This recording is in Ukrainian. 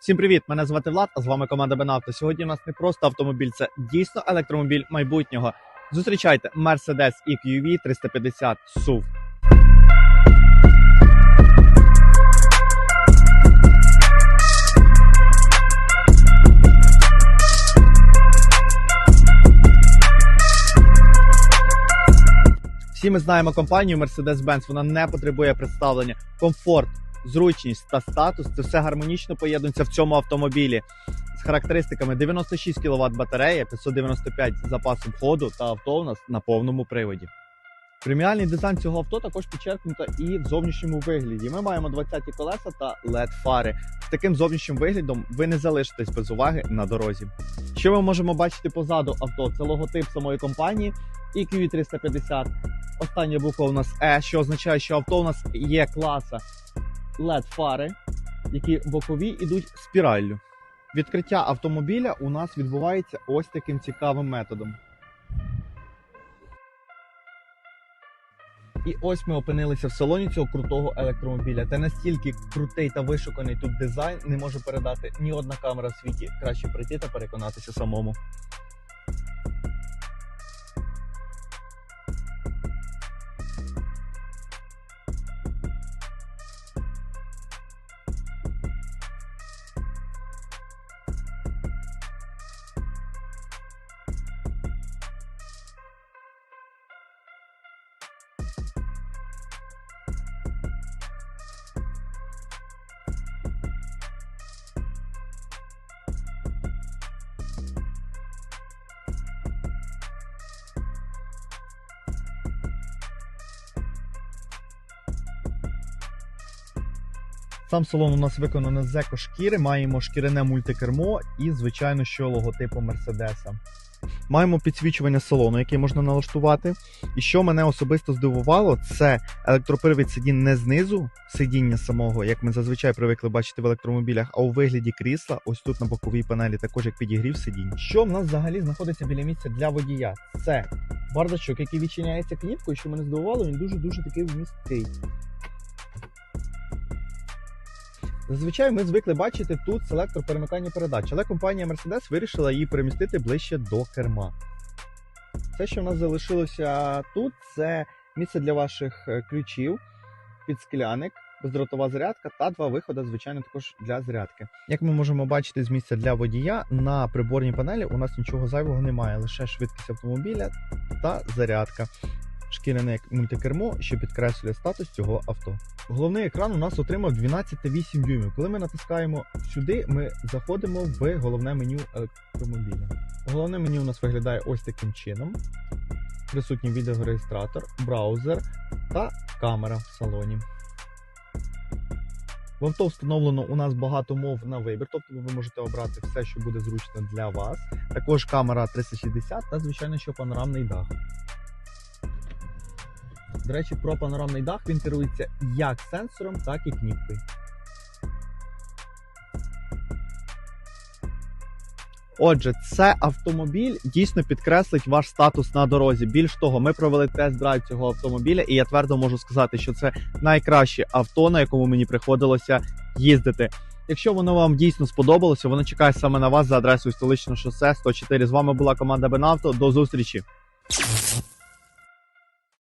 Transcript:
Всім привіт! Мене звати Влад, а з вами команда Бенавто. Сьогодні у нас не просто автомобіль, це дійсно електромобіль майбутнього. Зустрічайте Mercedes EQV 350 SUV. Всі ми знаємо компанію Mercedes-Benz, вона не потребує представлення. Комфорт, зручність та статус це все гармонічно поєднується в цьому автомобілі з характеристиками 96 кВт батарея, 595 з запасом ходу та авто у нас на повному приводі. Преміальний дизайн цього авто також підчеркнуто і в зовнішньому вигляді. Ми маємо 20-ті колеса та led фари. З таким зовнішнім виглядом ви не залишитесь без уваги на дорозі. Що ми можемо бачити позаду авто? Це логотип самої компанії EQV 350. Остання буква у нас E, що означає, що авто у нас є класа led фари, які бокові йдуть спіраллю. Відкриття автомобіля у нас відбувається ось таким цікавим методом. І ось ми опинилися в салоні цього крутого електромобіля. Та настільки крутий та вишуканий тут дизайн не може передати ні одна камера в світі. Краще прийти та переконатися самому. Сам салон у нас виконано з еко-шкіри, маємо шкіряне мультикермо і, звичайно, що логотипу Мерседеса. Маємо підсвічування салону, яке можна налаштувати. І що мене особисто здивувало, це електропривід сидінь не знизу сидіння самого, як ми зазвичай привикли бачити в електромобілях, а у вигляді крісла, ось тут на боковій панелі, також як підігрів сидінь. Що в нас взагалі знаходиться біля місця для водія? Це бардачок, який відчиняється кліпкою, що мене здивувало, він дуже-дуже такий вмісткий. Зазвичай ми звикли бачити тут селектор перемикання передач, але компанія Mercedes вирішила її перемістити ближче до керма. Все, що в нас залишилося тут, це місце для ваших е, ключів, підскляник, бездротова зарядка та два виходи, звичайно, також для зарядки. Як ми можемо бачити з місця для водія, на приборній панелі у нас нічого зайвого немає, лише швидкість автомобіля та зарядка. Шкіряне мультикермо, що підкреслює статус цього авто. Головний екран у нас отримав 12,8 дюймів. Коли ми натискаємо сюди, ми заходимо в головне меню електромобіля. Головне меню у нас виглядає ось таким чином: присутній відеореєстратор, браузер та камера в салоні. В авто встановлено у нас багато мов на вибір, тобто ви можете обрати все, що буде зручно для вас. Також камера 360 та, звичайно, що панорамний дах. До речі, про панорамний дах він керується як сенсором, так і кніпкою. Отже, це автомобіль дійсно підкреслить ваш статус на дорозі. Більш того, ми провели тест-драйв цього автомобіля, і я твердо можу сказати, що це найкраще авто, на якому мені приходилося їздити. Якщо воно вам дійсно сподобалося, воно чекає саме на вас за адресою столичного шосе 104. З вами була команда Бенавто. До зустрічі!